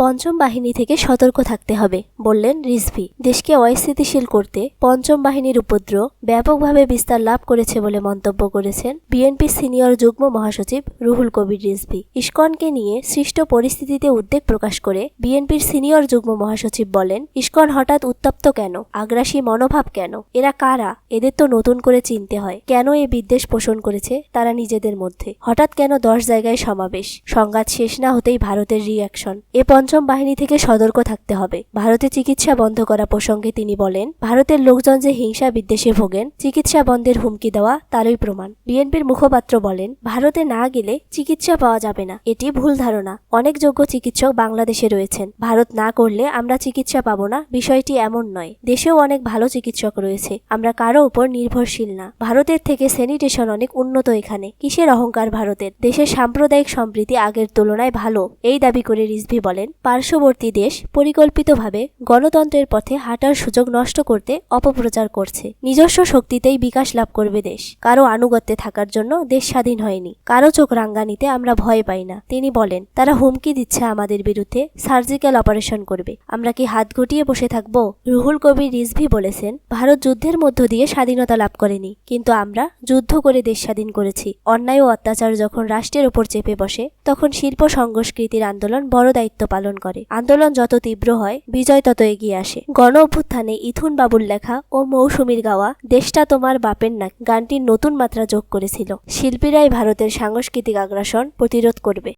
পঞ্চম বাহিনী থেকে সতর্ক থাকতে হবে, বললেন রিজভি। দেশকে অস্থিতিশীল করতে পঞ্চম বাহিনীর উপদ্রব ব্যাপকভাবে বিস্তার লাভ করেছে বলে মন্তব্য করেছেন বিএনপি সিনিয়র যুগ্ম মহাসচিব রুহুল কবির রিজভি। ইস্কনকে নিয়ে সৃষ্ট পরিস্থিতিতে উদ্বেগ প্রকাশ করে বিএনপির সিনিয়র যুগ্ম মহাসচিব বলেন, ইস্কন হঠাৎ উত্তপ্ত কেন? আগ্রাসী মনোভাব কেন? এরা কারা? এদের তো নতুন করে চিনতে হয়। কেন এ বিদ্বেষ পোষণ করেছে? তারা নিজেদের মধ্যে। হঠাৎ কেন দশ জায়গায় সমাবেশ? সংঘাত শেষ না হতেই ভারতের রিয়াকশন এ পঞ্চম বাহিনী থেকে সতর্ক থাকতে হবে। ভারতে চিকিৎসা বন্ধ করা প্রসঙ্গে তিনি বলেন, ভারতের লোকজন যে হিংসা বিদ্বেষে ভোগেন, চিকিৎসা বন্ধের হুমকি দেওয়া তারই প্রমাণ। বিএনপির মুখপাত্র বলেন, ভারতে না গেলে চিকিৎসা পাওয়া যাবে না। এটি ভুল ধারণা। অনেক যোগ্য চিকিৎসক বাংলাদেশে রয়েছেন। ভারত না করলে আমরা চিকিৎসা পাবো না, বিষয়টি এমন নয়। দেশেও অনেক ভালো চিকিৎসক রয়েছে। আমরা কারও উপর নির্ভরশীল না। ভারতের থেকে স্যানিটেশন অনেক উন্নত এখানে। কিসের অহংকার ভারতের? দেশের সাম্প্রদায়িক সম্প্রীতি আগের তুলনায় ভালো, এই দাবি করে রিজভি বলেন। পার্শ্ববর্তী দেশ পরিকল্পিতভাবে গণতন্ত্রের পথে হাঁটার সুযোগ নষ্ট করতে অপপ্রচার করছে। নিজস্ব শক্তিতেই বিকাশ লাভ করবে দেশ। কারও আনুগত্যে থাকার জন্য দেশ স্বাধীন হয়নি। কারও চোখ রাঙ্গানিতে আমরা ভয় পাই না। তিনি বলেন, তারা হুমকি দিচ্ছে আমাদের বিরুদ্ধে, সার্জিক্যাল অপারেশন করবে। আমরা কি হাত গুটিয়ে বসে থাকব? রুহুল কবির রিজভি বলেছেন, ভারত যুদ্ধের মধ্য দিয়ে স্বাধীনতা লাভ করেনি, কিন্তু আমরা যুদ্ধ করে দেশ স্বাধীন করেছি। অন্যায় ও অত্যাচার যখন রাষ্ট্রের উপর চেপে বসে, তখন শিল্প সংস্কৃতির আন্দোলন বড় দায়িত্ব পালন করে। আন্দোলন যত তীব্র হয়, বিজয় তত এগিয়ে আসে। গণ অভ্যুত্থানে ইথুন বাবুর লেখা ও মৌসুমীর গাওয়া, দেশটা তোমার বাপের নাক গানটির নতুন মাত্রা যোগ করেছিল। শিল্পীরাই ভারতের সাংস্কৃতিক আগ্রাসন প্রতিরোধ করবে।